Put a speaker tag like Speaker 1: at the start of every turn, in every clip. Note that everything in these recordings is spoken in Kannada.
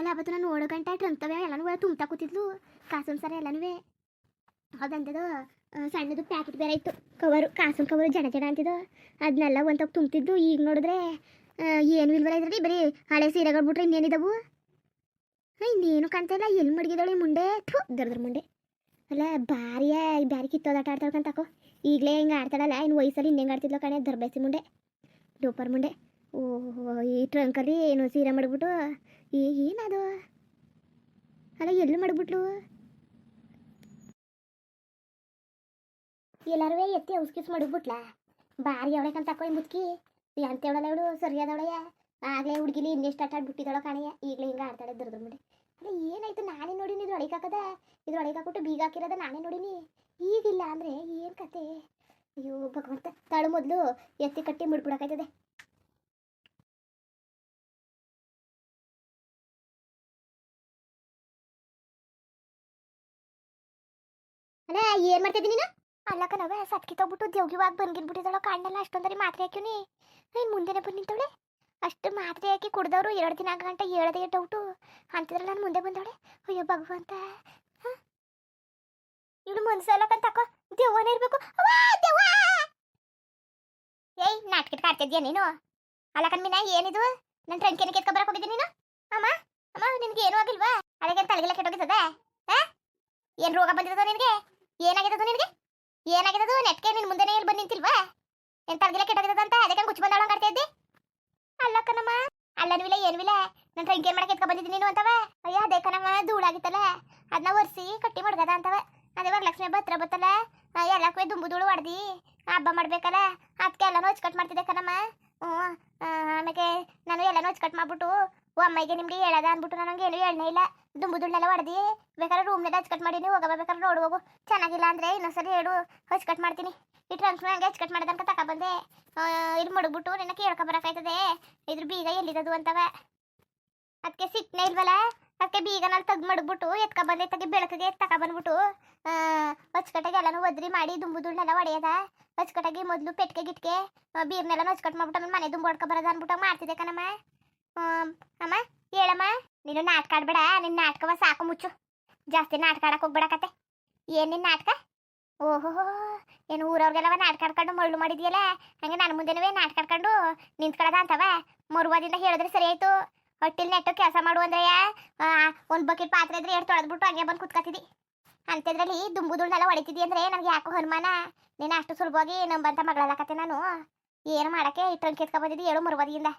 Speaker 1: ಅಲ್ಲ ಅವತ್ತು ನಾನು ಏಳು ಗಂಟೆ ಟ್ರಂಕ್ತವೆ ಎಲ್ಲನೂ ತುಂಬ್ತಾ ಕೂತಿದ್ಲು. ಕಾಸನ್ ಸರ ಎಲ್ಲನೂ ಅದಂತದು ಸಣ್ಣದು ಪ್ಯಾಕೆಟ್ ಬೇರೆ ಇತ್ತು ಕವರು ಕಾಸನ್ ಕವರು ಜನ ಜನ ಅಂತಿದ್ದು. ಅದನ್ನೆಲ್ಲ ಒಂದು ತುಂಬ್ತಿದ್ದು ಈಗ ನೋಡಿದ್ರೆ ಏನು ಇಲ್ವಲ್ಲ ಇದ್ರಲ್ಲಿ, ಬರೀ ಹಳೆ ಸೀರೆಗಳು ಬಿಟ್ರೆ ಇನ್ನೇನಿದವು? ಇನ್ನೇನು ಕಾಣ್ತಾ ಇಲ್ಲ. ಎಲ್ಲಿ ಮಡಗಿದವಳಿ ಮುಂಡೆ? ಥೂ, ದರ್ದ್ರ ಮುಂಡೆ. ಅಲ್ಲ ಭಾರಿಯ ಬ್ಯಾರಿ ಕಿತ್ತೋದಾಟ ಆಡ್ತಾಳೆ ತಕೋ. ಈಗಲೇ ಹಿಂಗೆ ಆಡ್ತಾಳಲ್ಲ ಇನ್ನು ವಯಸ್ಸಲ್ಲಿ ಇನ್ನೇನು ಆಡ್ತಿದ್ಲು ಕಣೆ, ದರ್ಬೇಸಿ ಮುಂಡೆ. ಡೋಪರ್ ಮುಂಡೆ. ಓಹೋ, ಈ ಟ್ರಂಕಲ್ಲಿ ಏನು ಸೀರೆ ಮಾಡಿಬಿಟ್ಟು ಈ ಏನದು? ಅಲ್ಲ, ಎಲ್ಲಿ ಮಾಡಿಬಿಟ್ಲು? ಎಲ್ಲಾರು ಎತ್ತಿ ಔಸ್ಕಿಸ್ ಮಾಡಿಬಿಟ್ಲ ಬಾರಿ ಅವಳೆ ತಕೋ ಮುದ್ಕಿ ಮುತ್ಕಿ. ಅಂತ ಹೇಳಲ್ಲ ಇವಳು? ಸರಿಯಾದವಳೆಯ ಆಗ್ಲೇ ಹುಡುಗಿಲಿ ಇನ್ನೆಷ್ಟು ಆಟ ಆಡ್ಬಿಟ್ಟಿದ್ದಾಳೋ ಕಾಣೆಯ. ಈಗಲೇ ಹಿಂಗೆ ಆಡ್ತಾಳೆ ದುರ್ದ್ರ ಬಿಡಿ. ಅಲ್ಲ ಏನಾಯ್ತು? ನಾನೇ ನೋಡಿನಿ ಇದು ಹಾಕದ. ಇದು ಒಳಗೆ ಹಾಕ್ಬಿಟ್ಟು ಬೀಗ ಹಾಕಿರೋದ ನಾನೇ ನೋಡಿನಿ. ಈಗಿಲ್ಲ ಅಂದರೆ ಏನು ಕತೆ? ಅಯ್ಯೋ, ಭಗವಂತ. ತಳು ಮೊದಲು ಎತ್ತಿ ಕಟ್ಟಿ ಮುಡ್ಬಿಡಕಾಯ್ತದೆ. ಅಲ್ಲ ಏನ್ ಮಾಡ್ತಿದ್ದೀನಿ ನೀನು? ಅಲ್ಲಕ್ಕ ನಾವೇ ಸತ್ಕಿತ್ತೋಗ್ಬಿಟ್ಟು ತಗ್ಬಿಟ್ಟು ದೇವ್ಗಿವಾಗ ಬಂದ್ಗಿನ್ಬಿಟ್ಟಿದ್ದಾಳ ಕಾಣಲ್ಲ ಅಷ್ಟೊಂದರಿ ಮಾತ್ರೆ ಹಾಕಿವ್ನಿ ಇನ್ನು ಮುಂದೆನೆ ಬಂದು ನಿಂತವಳೆ ಅಷ್ಟು ಮಾತ್ರೆ ಹಾಕಿ ಕುಡ್ದವ್ರು ಎರಡು ದಿನ ಗಂಟೆ ಹೇಳದೆ ಡೌಟು ಅಂತಿದ್ರಲ್ಲ ನಾನು ಮುಂದೆ ಬಂದವಳೆ. ಅಯ್ಯೋ, ಭಗವಂತ. ಇವಳು ಮನ್ಸಲ್ಲಕ್ಕಂತ ತಕೋ. ದೇವನೇ ಇರ್ಬೇಕು! ಏಯ್ ನಾಟಕ ಕಾಡ್ತಿದ್ಯಾ ನೀನು? ಅಲ್ಲಕ್ಕನ್ ಮೀನ, ಏನಿದು? ನನ್ನ ಟ್ರಂಕಿನ ಕೆತ್ಕೊ ಬರಕ್ ಹೋಗಿದ್ದೆ ನೀನು? ಅಮ್ಮ ಅಮ್ಮ, ನಿನ್ಗೆ ಏನೂ ಆಗಿಲ್ವಾ? ಅದಕ್ಕೆ ತಲೆಗೆಲ್ಲ ಕೆಟ್ಟೋಗಿದ್ದದ ಏನ್ ರೋಗ ಬಂದಿದ್ದೋ ನಿನಗೆ? ಏನಾಗಿರೋದು ನಿನಗೆ? ಏನಾಗಿರೋದು ನೆಟ್ಗೆ ನಿನ್ ಮುಂದೆನೇ ಇಲ್ಲಿ ಬಂದು ನಿಂತಿಲ್ವಾ? ಏನ್ ತಲೆಗೆಲ್ಲ ಕೆಟ್ಟೋಗಿರೋದು ಅಂತ ಅದಕ್ಕೆ ಮುಚ್ಚಿ ಬಂದವಳ ಕಾಡ್ತಾ ಇದ್ದಿ ಅಲ್ಲಕ್ಕನಮ್ಮ ಅಲ್ಲನ್ವಿಲ್ಲ ಏನ್ವಿಲ್ಲ ನನ್ನ ಏನ್ ಮಾಡಕ್ಕೆ ಎತ್ಕೊ ಬಂದಿದ್ದೀನಿ ನೀನು ಅಂತವ? ಅಯ್ಯ, ಅದೇ ಕಣಮ್ಮ, ಧೂಳಾಗಿತ್ತಲ್ಲ. ಅದನ್ನ ಒರೆಸಿ ಕಟ್ಟಿ ಮಡ್ಗದ ಅಂತವ. ಅದೇ ವರಲಕ್ಷ್ಮಿ ಹಬ್ಬ ಹತ್ರ ಬತ್ತಲ್ಲ. ಎಲ್ಲಕ್ಕೂ ದುಂಬು ಧೂಳು ಹೊಡ್ದಿ ಹಬ್ಬ ಮಾಡ್ಬೇಕಲ್ಲ. ಅದಕ್ಕೆ ಎಲ್ಲನೂ ಕಟ್ ಮಾಡ್ತಿದ್ದೆ ಕನಮ್ಮ ಹ್ಞೂ ಆಮೇಲೆ ನಾನು ಎಲ್ಲನೂ ಕಟ್ ಮಾಡ್ಬಿಟ್ಟು ಅಮ್ಮಗೆ ನಿಮ್ಗೆ ಹೇಳದ ಅಂದ್ಬಿಟ್ಟು ನನಗೆ ಏನು ಹೇಳನೇ ಇಲ್ಲ. ದುಂಬು ದುಡ್ನೆಲ್ಲ ಹೊಡೆದಿ ಬೇಕಾದ್ರೆ ರೂಮ್ನೆಲ್ಲ ಕಟ್ ಮಾಡೀನಿ ಹೋಗವ ಬೇಕಾದ್ರೆ ರೋಡ್ ಹೋಗು. ಚೆನ್ನಾಗಿಲ್ಲ ಅಂದರೆ ಇನ್ನೊಂದ್ಸರಿ ಹೇಳು ಕಟ್ ಮಾಡ್ತೀನಿ. ಈ ಟ್ರಂಕ್ ಹಂಗೆ ಕಟ್ ಮಾಡೋದನ್ಕ ತಗೊಬಂದೆ ಇದು ಮಡಗ್ಬಿಟ್ಟು ನಿನ್ನ ಕೇಳ್ಕೊಂಬರಕಾಯ್ತದೆ ಇದ್ರ ಬೀಗ ಎಲ್ಲಿದದು ಅಂತವ. ಅದಕ್ಕೆ ಸಿಟ್ನೇ ಇಲ್ವಲ್ಲ? ಅದಕ್ಕೆ ಬೀಗನಲ್ಲಿ ತೆಗ್ದು ಮಡಗ್ಬಿಟ್ಟು ಎತ್ಕ ಬಂದೆ ತಗಿ ಬೆಳಕಿಗೆ ತಗೊಬಂದ್ಬಿಟ್ಟು ಹೊಚ್ಕಟ್ಟಾಗಿ ಎಲ್ಲನೂ ಒದ್ರಿ ಮಾಡಿ ದುಂಬು ದುಡ್ಡೆಲ್ಲ ಹೊಡೆಯದ ಹೊಚ್ಕಟ್ಟಾಗಿ ಮೊದಲು ಪೆಟ್ಕೆ ಗಿಟ್ಕೆ ಬೀರ್ನೆಲ್ಲ ಹೊಚ್ಕಟ್ ಮಾಡ್ಬಿಟ್ಟು ಮನೆ ದುಂಬು ಹೊಡ್ಕೊ ಬರೋದು ಅಂದ್ಬಿಟ್ಟು ಮಾಡ್ತಿದ್ದೆ ಕಣಮ್ಮ. ಅಮ್ಮ, ಹೇಳಮ್ಮ. ನೀನು ನಾಟಕ ಆಡ್ಬೇಡ ನಿನ್ನ ನಾಟಕವ ಸಾಕು ಮುಚ್ಚು. ಜಾಸ್ತಿ ನಾಟಕ ಆಡಕ್ಕೆ ಹೋಗ್ಬೇಡ ಕತೆ ಏನ್ ನಿನ್ನ ನಾಟಕ? ಓಹೋ, ಏನು ಊರವ್ರಿಗೆಲ್ಲವ ನಾಟಕ ಆಡ್ಕೊಂಡು ಮಳ್ಳು ಮಾಡಿದ್ಯಲ್ಲ? ಹಂಗೆ ನನ್ನ ಮುಂದೆನವೇ ನಾಟಕ ಆಡ್ಕೊಂಡು ನಿಂತ್ಕೊಳ್ಳೋದ ಅಂತವ? ಮರುವಾದಿಂದ ಹೇಳಿದ್ರೆ ಸರಿ ಆಯ್ತು. ಹೊಟ್ಟಿಲ್ ನೆಟ್ಟು ಕೆಲಸ ಮಾಡು ಅಂದ್ರೆ ಒಂದು ಬಕೆಟ್ ಪಾತ್ರೆ ಇದ್ರೆ ಎರಡು ತೊಳೆದ್ಬಿಟ್ಟು ಹಂಗೆ ಬಂದು ಕುತ್ಕೊತಿದ್ದಿ ಅಂಥದ್ರಲ್ಲಿ ದುಂಬುದುಳ್ನೆಲ್ಲ ಹೊಡಿತಿದ್ದಿ ಅಂದ್ರೆ ನನಗೆ ಯಾಕೋ ಹನುಮಾನ ನೀನು ಅಷ್ಟು ಸುಲಭವಾಗಿ ನಂಬಂತ ಕತೆ ನಾನು. ಏನು ಮಾಡಕ್ಕೆ? ಇಟ್ಟು ಕೆತ್ಕೊ ಬಂದಿದ್ದಿ ಹೇಳು ಮರುವಾದಿಯಿಂದ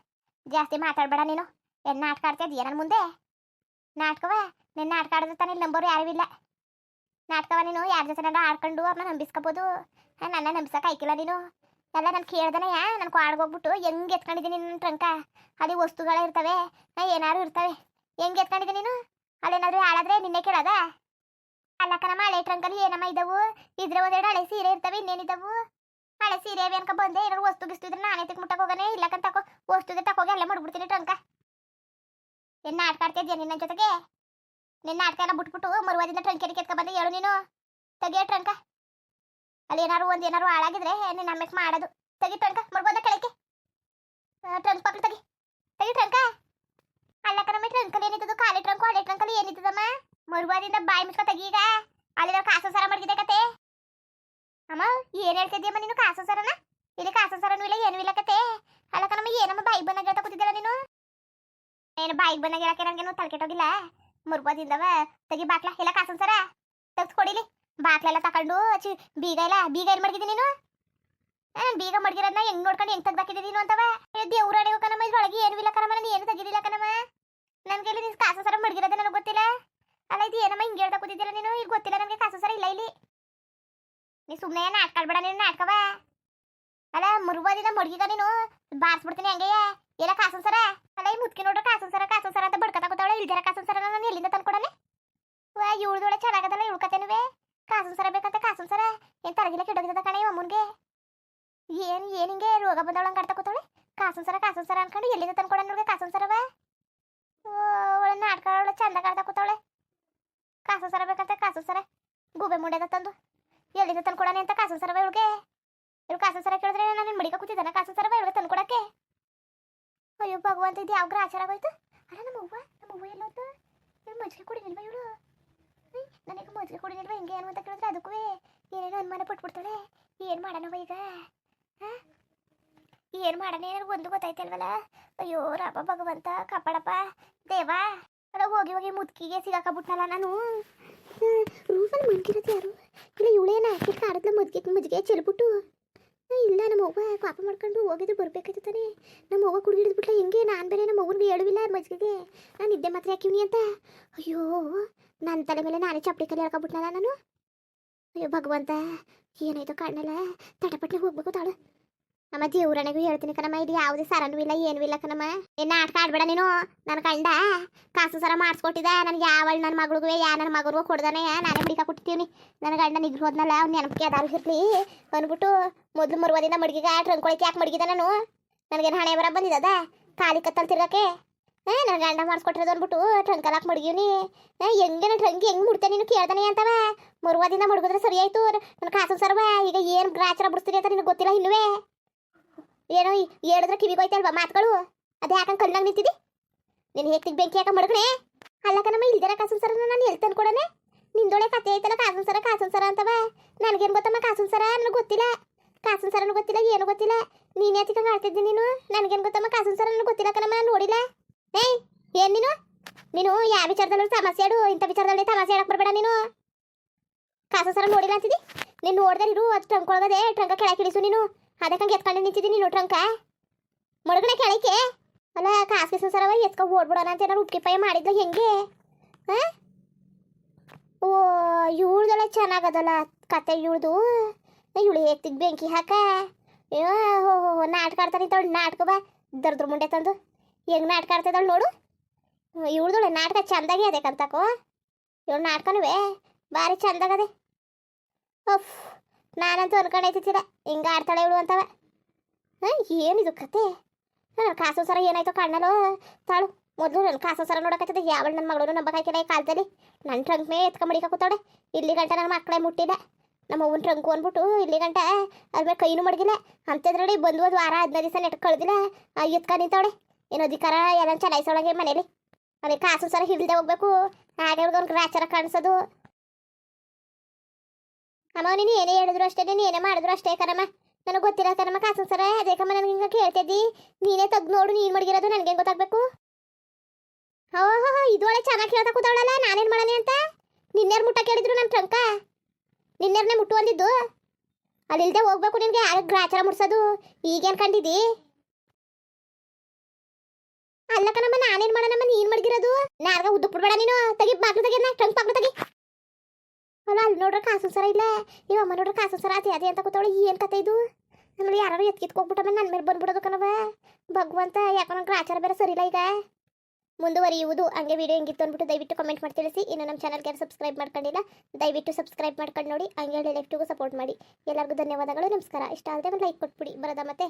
Speaker 1: ಜಾಸ್ತಿ ಮಾತಾಡ್ಬೇಡ ನೀನು. ಏನು ನಾಟಕ ಆಡ್ತಾ ಇದೀಯ ನನ್ನ ಮುಂದೆ? ನಾಟಕವ? ನಿನ್ನ ನಾಟಕ ತಾನೇ ಇಲ್ಲಿ ನಂಬೋರು ಯಾರೂ ಇಲ್ಲ. ನಾಟಕವ ನೀನು? ಯಾರ ಜೊತೆ ಆಡ್ಕೊಂಡು ಅವ್ರನ್ನ ನಂಬಿಸ್ಕೋಬೋದು? ನನ್ನ ನಂಬಿಸಕ್ಕೆ ಆಯ್ಕಿಲ್ಲ ನೀನು. ಎಲ್ಲ ನಾನು ಯಾ? ನನ್ನ ಹೋಗ್ಬಿಟ್ಟು ಹೆಂಗೆ ಎತ್ಕೊಂಡಿದ್ದೀನಿ ನನ್ನ ಟ್ರಂಕ? ಅಲ್ಲಿ ವಸ್ತುಗಳೇ ಇರ್ತವೆ. ನಾ ಏನಾರು ಇರ್ತವೆ. ಹೆಂಗೆ ಎತ್ಕೊಂಡಿದ್ದೆ ನೀನು? ಏನಾದರೂ ಹಾಳಾದ್ರೆ ನಿನ್ನೆ ಕೇಳೋದ? ಅಲ್ಲ ನಮ್ಮ ಹಳೆ ಟ್ರಂಕಲ್ಲಿ ಏನಮ್ಮ ಇದ್ದವು? ಇದ್ರೆ ಒಂದೆರಡು ಹಳೆ ಸೀರೆ ಇರ್ತವೆ, ಇನ್ನೇನಿದ್ದವು? ಹಳೆ ಸೀರೆ ಅನ್ಕ ಬಂದೆ. ಏನಾದ್ರು ವಸ್ತು ಗಿಸ್ತು ಇದ್ರೆ ನಾನೇ ತಿಕ್ಕ ಮುಟ್ಟಕ್ಕೆ ಹೋಗನೆ ಇಲ್ಲಕ್ಕಂತ ವಸ್ತು ಇದ್ರೆ ಹೋಗಿ ಅಲ್ಲೇ ಮಾಡ್ಬಿಡ್ತೀನಿ ಟ್ರಂಕ ಏನ್ ಆಟ ಆಡ್ತಿದ್ಯಾ ನಿನ್ನ ಜೊತೆಗೆ? ನಿನ್ನ ನಾಟಕ ಎಲ್ಲ ಬಿಟ್ಬಿಟ್ಟು ಮರುವಾದಿಂದ ಟ್ರಂಕೇರಿ ಕೆತ್ಕೊ ಬಂದೆ ಹೇಳು ನೀನು. ತೆಗಿಯ ಟ್ರಂಕ ಅಲ್ಲಿ ಏನಾರು ಒಂದು ಏನಾರು ಹಾಳಾಗಿದ್ರೆ ನಿನ್ನ ಅಮ್ಮಕ್ಕೆ ಮಾಡೋದು. ತೆಗಿ ಟ್ರಂಕ ಮರ್ಬೋದ ಕೆಳಕ್ಕೆ. ಟ್ರಂಕ್ ಪಕ್ಕ ತೆಗಿ. ತೆಗಿ ಟ್ರಂಕ ಅಲ್ಲ ಕಣಮ್ಮ ಟ್ರಂಕಲ್ಲಿ ಏನಿದ್ದದು? ಖಾಲಿ ಟ್ರಂಕು ಹಳೆ ಟ್ರಂಕಲ್ಲಿ ಏನಿದ್ದದಮ್ಮ? ಮರುವಾದಿಂದ ಬಾಯಿ ಮುಚ್ಕೊ ತೆಗೀಗ ಈಗ. ಅಲ್ಲಿ ಕಾಸು ಸರ ಮಡಗಿದೆ ಕತೆ. ಅಮ್ಮ, ಏನು ಹೇಳ್ತಿದ್ಯಮ್ಮ ನೀನು ಕಾಸು ಸರನ? ಇಲ್ಲಿ ಕಾಸು ಸರನು ಇಲ್ಲ, ಏನು ಇಲ್ಲ ಕತೆ. ಅಲ್ಲ ನಮಗೆ ಏನಮ್ಮ ಬಾಯಿಗೆ ಬಂದಾಗ ಹೇಳ್ತಾ ಕೂತಿದ್ದೀರ ನೀನು? ಏನು ಬಾಯಿಗೆ ಬಂದಾಗ ಹೇಳಕ್ಕೆ ನನಗೇನು ತಲೆಕೆಟ್ಟೋಗಿಲ್ಲ ಮುರ್ಬೋದಿಂದವ. ತೆಗಿ ಬಾಕ್ಲ. ಎಲ್ಲ ಕಾಸನ್ ಸರ? ತೆಗ್ದು ಕೊಡಿಲಿ. ಬಾಕ್ಲೆಲ್ಲ ತಕೊಂಡು ಚಿ ಬೀಗ ಇಲ್ಲ ಬೀಗ ಏನು ಮಡಗಿದ್ದೀನಿ ನೀನು? ನಾನು ಬೀಗ ಮಡಗಿರೋದನ್ನ ಹೆಂಗ್ ನೋಡ್ಕೊಂಡು ಹೆಂಗ್ ತೆಗ್ದಾಕಿದ್ದೀನಿ ನೀನು ಅಂತವ? ದೇವ್ರ ಅಡಿಗೆ ಕಣಮ್ಮ, ಇದ್ರೊಳಗೆ ಏನು ಇಲ್ಲ ಕಣಮ್ಮ, ನಾನು ಏನು ತೆಗಿದಿಲ್ಲ ಕಣಮ್ಮ? ನನ್ಗೆ ಇಲ್ಲಿ ನೀನು ಕಾಸು ಸರ ಮಡಗಿರೋದೇ ನನಗೆ ಗೊತ್ತಿಲ್ಲ. ಅಲ್ಲ, ಇದು ಏನಮ್ಮ ಹಿಂಗೆ ಹೇಳ್ತಾ ಕೂತಿದ್ದಿಲ್ಲ ನೀನು? ಈಗ ಗೊತ್ತಿಲ್ಲ ನನಗೆ ಕಾಸು ಸರ ಇಲ್ಲ ಇಲ್ಲಿ. ನೀ ಸುಮ್ಮನೆ ನಾಟಕ ಆಡ್ಬೇಡ ನೀನು, ನಾಟ್ಕವ? ಅಲ್ಲ, ಮುರುಬದಿನ ಮಡ್ಗಿಗ ನೀನು? ಬಾರ್ಸ್ಬಿಡ್ತೀನಿ ಹಂಗೆ. ಎಲ್ಲ ಕಾಸನ್ ಸರ? ಅಲ್ಲ, ಈ ಮುತ್ಕಿ ನೋಡ್ರೆ ಕಾಸನ್ ಸರ ಕಾಸನ್ ಸರ ಅಂತ ಬಡ್ಕತ ಕೂತಾವಳೆ ಇಲ್ದಿರ ಕಾಸನ್ ಸರ ನಾನು ಎಲ್ಲಿಂದ ತಂದ್ಕೊಡಲೆ? ವಾ ಚೆನ್ನಾಗದಲ್ಲ ಇಳ್ಕತೇನುವೆ ಕಾಸನ್ ಸರ ಬೇಕಂತ ಕಾಸನ್ ಸರ. ಏನ್ ತರಗಿಲ್ಲ ಕೆಡೋಗಿದ ಕಣೆ ಅಮ್ಮನ್ಗೆ? ಏನ್ ಏನ್ ಹಿಂಗೆ ರೋಗ ಬಂದವಳಂಗ್ ಆಡ್ತಾ ಕೂತಾವಳೆ? ಕಾಸನ್ ಸರ ಕಾಸನ್ ಸರ ಅನ್ಕೊಂಡು ಎಲ್ಲಿಂದ ತಂದ್ಕೊಡ ನೋಡ್ಗೆ ಕಾಸನ್ ಸರವ? ಒಳ್ಳೆ ನಾಟಕ ಒಳ್ಳೆ ಚಂದ ಆಡ್ತಾ ಕೂತಾವಳೆ. ಕಾಸನ್ ಸರ ಬೇಕಂತ ಕಾಸನ್ ಸರ. ಗೂಬೆ ಮುಂಡೆದ ತಂದು ಎಲ್ಲಿಂದ ತಂದ್ಕೊಡನೆ ಅಂತ ಕಾಸನ್ ಸರವ ಇವಳಿಗೆ? ಇವ್ರು ಕಾಸನ್ ಸರ ಕೇಳಿದ್ರೆ ನಾನು ಮಡಿಕ ಕೂತಿದ್ದಾನೆ ಕಾಸನ್ ಸರವ ತಂದು ಕೊಡಕ್ಕೆ ಅಯ್ಯೋ, ಭಗವಂತ, ಇದು ಯಾವ ಗ್ರಾಚಾರ ಆಗೋಯ್ತು? ಅಲ್ಲ, ನಮ್ಮ ಅವ್ವ ನಮ್ಮ ಅವ್ವ ಎಲ್ಲೋತು? ಮಜ್ಜಿಗೆ ಕುಡಿನಿಲ್ವಾ ಇವಳು? ನನಗೆ ಮಜ್ಜಿಗೆ ಕುಡಿನಿಲ್ವಾ ಹಿಂಗೆ ಏನು ಅಂತ ಕೇಳಿದ್ರೆ ಅದಕ್ಕೂ ಏನೇನೋ ಅನುಮಾನ ಪಟ್ಬಿಡ್ತಾಳೆ. ಏನು ಮಾಡೋಣವ ಈಗ? ಹಾಂ? ಏನು ಮಾಡೋಣ ಒಂದು ಗೊತ್ತಾಯ್ತಲ್ವಲ್ಲ ಅಯ್ಯೋ, ರಾಮ ಭಗವಂತ, ಕಾಪಾಡಪ್ಪ. ದೇವಾ, ಅಲ್ಲ, ಹೋಗಿ ಹೋಗಿ ಮುದ್ಕಿಗೆ ಸಿಗಾಕಬಿಟ್ನಲ್ಲ ನಾನು. ರೂಫಲ್ಲಿ ಮನ್ಗಿರೋದು ಯಾರು? ಇಲ್ಲ, ಇವಳೇನ? ಹಾಕಿ ಕಾಡದ್ಲ ಮಜ್ಜಿಗೆ ಮಜ್ಜಿಗೆ ಚೆಲ್ಬಿಟ್ಟು ಇಲ್ಲ, ನಮ್ಮ ಅವ್ವ ಪಾಪ ಮಾಡ್ಕೊಂಡು ಹೋಗಿದ್ದು ಬರ್ಬೇಕಾಯ್ತು ತಾನೇ. ನಮ್ಮ ಅವ್ವ ಕುಡಿ ಹಿಡಿದ್ಬಿಟ್ಲ ಹೆಂಗೆ? ನಾನು ಬೇರೆ ನಮ್ಮ ಅವ್ವನಿಗೆ ಹೇಳುವಿಲ್ಲ ಮಜ್ಜಿಗೆ ನಾನು ಇದ್ದೆ ಮಾತ್ರ ಹಾಕಿವ್ನಿ ಅಂತ? ಅಯ್ಯೋ ನನ್ನ ತಲೆ ಮೇಲೆ ನಾನೇ ಚಪ್ಪಡಿ ಕಲಿ ಹೇಳ್ಕೊಬಿಟ್ನಲ್ಲ ನಾನು. ಅಯ್ಯೋ, ಭಗವಂತ, ಏನಾಯ್ತು ಕಾಣಲ್ಲ ತಟಪಟ್ಟೆ ಹೋಗ್ಬೇಕು ತಾಳು. ನಮ್ಮ ಜೀವರಣೆಗೂ ಹೇಳ್ತೀನಿ ಕಣಮ್ಮ, ಇದು ಯಾವುದೇ ಸರನೂ ಇಲ್ಲ, ಏನೂ ಇಲ್ಲ ಕಣಮ್ಮ. ಏ ಆಟ ಆಡ್ಬೇಡ ನೀನು, ನನ್ನ ಕಂಡ ಕಾಸು ಸರ ಮಾಡಿಸ್ಕೊಟ್ಟಿದೆ, ನನಗೆ ಯಾವಳು ನನ್ನ ಮಗಳಿಗೂ, ಯಾ ನನ್ನ ಮಗಳಿಗೂ ಕೊಡ್ದಾನೆ, ನಾನೇ ಹುಡುಕ ಕೊಟ್ಟಿರ್ತೀನಿ. ನನ್ನ ಗಂಡ ನಿಗ್ರು ಹೋದ್ನಲ್ಲ, ಅವ್ನು ನೆನಪಿಗೆ ಅದಾರು ಇರ್ಲಿ ಅಂದ್ಬಿಟ್ಟು ಮೊದಲು ಮರುವದಿಂದ ಮಡ್ಗಿಗ ಟ್ರಂಕೊಳಕ್ಕೆ ಯಾಕೆ ಮಡಗಿದ ನಾನು? ನನಗೇನು ಹಣೆ ಬರ ಬಂದಿದ್ದದ ಖಾಲಿ ಕತ್ತಲ್ ತಿರ್ಗಕ್ಕೆ? ಏ, ನನ್ನ ಗಂಡ ಮಾಡಿಸ್ಕೊಟ್ಟಿರೋದು ಅಂದ್ಬಿಟ್ಟು ಟ್ರಂಕಲ್ ಹಾಕಿ ಮಡಗಿವ್ನಿ. ಹೆಂಗೆ ನನ್ನ ಟ್ರಂಕ್ ಹೆಂಗೆ ಮುಡ್ತೆ ನೀನು ಕೇಳ್ದಾನೆ ಅಂತವ? ಮರುವಾದಿಂದ ಮಡಗಿದ್ರೆ ಸರಿ ಆಯ್ತು ನನ್ನ ಕಾಸು ಸರ್ವ, ಈಗ ಏನು ಗ್ರಾಚಾರ ಬಿಡಿಸ್ತೀನಿ ಅಂತ ನಿನಗೆ ಗೊತ್ತಿಲ್ಲ ಇನ್ನುವೇ? ಏನೋ ಹೇಳಿದ್ರೆ ಹೇಳಿದ್ರೆ ಕಿವಿಗೋಯ್ತಲ್ವಾ ಮಾತುಗಳು? ಅದೇ ಯಾಕಂಗೆ ಕಣ್ಣಾಗ ನಿಂತಿದ್ದಿ ನೀನು ಹೇಗೆ ಬೆಂಕಿ ಯಾಕ ಮಡಗಣೆ ಅಲ್ಲ ಕಣಮ್ಮ ಇಲ್ದಿರ ಕಾಸನ್ ಸರ ನಾನು ಎಲ್ಲಿ ಕೊಡೋಣ ನಿಂದೊಳೆ ಕತೆ ಐತಲ್ಲ ಕಾಸನ್ ಸರ ಕಾಸನ್ ಸರ ಅಂತವ? ನನಗೇನು ಗೊತ್ತಮ್ಮ ಕಾಸನ್ ಸರ ನನಗೆ ಗೊತ್ತಿಲ್ಲ. ಕಾಸನ್ ಸರನು ಗೊತ್ತಿಲ್ಲ, ಏನು ಗೊತ್ತಿಲ್ಲ. ನೀನು ಯಾತಿಕ ಆಡ್ತಿದ್ದಿ ನೀನು? ನನಗೇನು ಗೊತ್ತಮ್ಮ ಕಾಸನ್ ಸರ ನನಗೆ ಗೊತ್ತಿಲ್ಲ ಕಣಮ್ಮ, ನಾನು ನೋಡಿಲ್ಲ. ಏಯ್, ಏನು ನೀನು? ನೀನು ಯಾವ ವಿಚಾರದಲ್ಲೂ ತಮಾಸೆ ಆಡು, ಇಂಥ ವಿಚಾರದಲ್ಲಿ ತಮಾಸೆ ಆಡಕ್ಕೆ ಬರಬೇಡ ನೀನು. ಕಾಸನ್ ಸರ ನೋಡಿಲ್ಲ ಅಂತಿದ್ದಿ ನೀನು ನೋಡ್ದೆ ಇರು, ಅದು ಟ್ರಂಕ್ ಒಳಗದೆ ಟ್ರಂಕ ಕೆಳಗೆ ಇಳಿಸು ನೀನು. ಅದಕ್ಕಂಗೆ ಎತ್ಕೊಂಡು ನಿಂತಿದ್ದೀನಿ ನೋಡ್ರಂಕ ಮಡಗಡೆ ಕೆಳಕ್ಕೆ. ಅಲ್ಲ ಕಾಸಿಗೆ ಸಂಸಾರವ ಎತ್ಕೊ ಓಡ್ಬಿಡೋಣ ಅಂತ ಏನಾರು ಉಪ್ಪಿಪಾಯ ಮಾಡಿದ್ಲ ಹೆಂಗೆ? ಆ? ಓ ಇವಳ್ದೊಳ ಚೆನ್ನಾಗದಲ್ಲ ಕತೆ ಇವಳ್ದು. ಇವಳು ಎತ್ತಿಗೆ ಬೆಂಕಿ ಹಾಕ? ಅಯ್ಯೋ ಹೋ ಹೋ ಹೋ ನಾಟಕ ಆಡ್ತಾನೆ ತವಳು ನಾಟಕ ಬಾ. ದರ್ದ್ರ ಮುಂಡೆ ತಂದು. ಹೆಂಗೆ ನಾಟಕ ಆಡ್ತಿದ್ದಾಳು ನೋಡು. ಇವಳ್ದೊಳೆ ನಾಟಕ ಚಂದಾಗಿ ಅದಕ್ಕಂತಕೋ ಇವಳು ನಾಟಕನೂ ಭಾರಿ ಚಂದಾಗದೆ. ಅಫ್. ನಾನಂತೂ ಅನ್ಕೊಂಡೈತಿಲ್ಲ ಹಿಂಗೆ ಆಡ್ತಾಳೆ ಇವಳು ಅಂತವ. ಹಾಂ, ಏನಿದು ಕತೆ? ನನ್ನ ಕಾಸು ಸರ ಏನಾಯ್ತು ಕಣ್ಣನು ತಾಳು, ಮೊದಲು ನನ್ನ ಕಾಸು ಸರ ನೋಡಕತ್ತದ ಯಾವಳು ನನ್ನ ಮಗಳು ನಂಬಕಾಯ್ಕಿಲ್ಲ ಈ ಕಾಲದಲ್ಲಿ. ನನ್ನ ಟ್ರಂಕ್ನೇ ಎತ್ಕೊಂಡ್ ಮಡಿಕ ಕೂತಾಳೆ ಇಲ್ಲಿ ಗಂಟ ನನ್ನ ಮಕ್ಕಳೇ ಮುಟ್ಟಿಲ್ಲ ನಮ್ಮ ಅವ್ವನ ಟ್ರಂಕು ಅಂದ್ಬಿಟ್ಟು ಇಲ್ಲಿ ಗಂಟ ಅದ್ರ ಮೇಲೆ ಕೈನೂ ಮಡಗಿಲ್ಲ. ಅಂತದ್ರಡಿ ಬಂದು ಒಂದು ವಾರ ಹದಿನೈದು ದಿವಸ ನೆಟ್ ಕಳ್ದಿಲ್ಲ. ಎತ್ಕ ನಿಂತವಳೆ. ಏನು ಅಧಿಕಾರ ಎಲ್ಲ ಚಲಾಯಿಸೋಳಗೆ ಮನೇಲಿ. ಅದೇ ಕಾಸು ಸರ ಹಿಡ್ದೆ ಹೋಗ್ಬೇಕು. ಹಾಗೆ ಒಂದು ಗ್ರಾಚಾರ ಕಾಣಿಸೋದು. ಅಮ್ಮ, ನೀನು ಏನೇ ಹೇಳಿದ್ರು ಅಷ್ಟೇ, ನೀನು ಏನೇ ಮಾಡಿದ್ರು ಅಷ್ಟೇ ಕರಮ್ಮ ನನಗೆ ಗೊತ್ತಿಲ್ಲ ಕರಮ್ಮ ಕಾಸು ಸರ ಅದೇ ನನಗೆ ಹಿಂಗೆ ಕೇಳ್ತಿದ್ದಿ. ನೀನೇ ತಗ್ ನೋಡು, ನೀನು ಮಡಗಿರೋದು ನನಗೆ ಗೊತ್ತಾಗ್ಬೇಕು? ಹೋ ಹೋ ಇದೊಳೆ ಚೆನ್ನಾಗಿ ಕೇಳ್ತಾ ಕೂತಾವಳಲ್ಲ, ನಾನೇನು ಮಾಡನೆ ಅಂತ? ನಿನ್ನೆರ್ ಮುಟ್ಟ ಕೇಳಿದ್ರು ನನ್ನ ಟ್ರಂಕ? ನಿನ್ನೆರ್ನೇ ಮುಟ್ಟು ಅಂದಿದ್ದು? ಅಲ್ಲಿಲ್ದೆ ಹೋಗ್ಬೇಕು ನಿನಗೆ ಯಾರು ಗ್ರಾಚಾರ ಮುಡ್ಸೋದು. ಈಗೇನು ಕಂಡಿದ್ದಿ? ಅಲ್ಲ ಕಣಮ್ಮ, ನಾನೇನು ಮಾಡೋಣಮ್ಮ, ನೀನು ಮಡಗಿರೋದು? ನಾರ್ಗ ಉದ್ದು ಬಿಡ್ಬೇಡ ನೀನು. ತೆಗಿ, ಬಾಗ್ಲು ತೆಗಿ ಟ್ರಂಕ್ ಬಾಗ್ಲು ತೆಗಿ. ಅಲ್ಲ, ಅಲ್ಲಿ ನೋಡ್ರೆ ಕಾಸು ಸರ ಇಲ್ಲ. ಇವ ಅಮ್ಮ ನೋಡ್ರೆ ಕಾಸು ಸರ ಅದೇ ಅದೇ ಅಂತ ಕೂತಾವಳು, ಏನು ಕತೆ ಇದು? ನೋಡಿ ಯಾರು ಎತ್ಕಿತ್ಕೋಗ್ಬಿಟ್ಟಮ್ಮ ನನ್ನ ಮೇಲೆ ಬಂದ್ಬಿಡೋದು ಕಣವ ಭಗವಂತ, ಯಾಕೋ ನಂಗೆ ಆಚಾರ ಬೇರೆ ಸರಿ ಇಲ್ಲ ಈಗ. ಮುಂದುವರಿಯುವುದು, ಹಂಗೆ ವಿಡಿಯೋ ಹೆಂಗಿತ್ತು ಅಂದ್ಬಿಟ್ಟು ದಯವಿಟ್ಟು ಕಮೆಂಟ್ ಮಾಡಿ ತಿಳಿಸಿ. ಇನ್ನು ನಮ್ಮ ಚಾನಲ್ಗೆ ಸಬ್ಸ್ಕ್ರೈಬ್ ಮಾಡ್ಕೊಂಡಿಲ್ಲ, ದಯವಿಟ್ಟು ಸಬ್ಸ್ಕ್ರೈಬ್ ಮಾಡ್ಕೊಂಡು ನೋಡಿ, ಹಂಗೆ ಹೇಳಿ ಲೆಫ್ಟಿಗೂ ಸಪೋರ್ಟ್ ಮಾಡಿ. ಎಲ್ಲರಿಗೂ ಧನ್ಯವಾದಗಳು, ನಮಸ್ಕಾರ. ಇಷ್ಟ ಆದರೆ ಒಂದು ಲೈಕ್ ಕೊಟ್ಬಿಡಿ. ಬರೋದಾ ಮತ್ತೆ.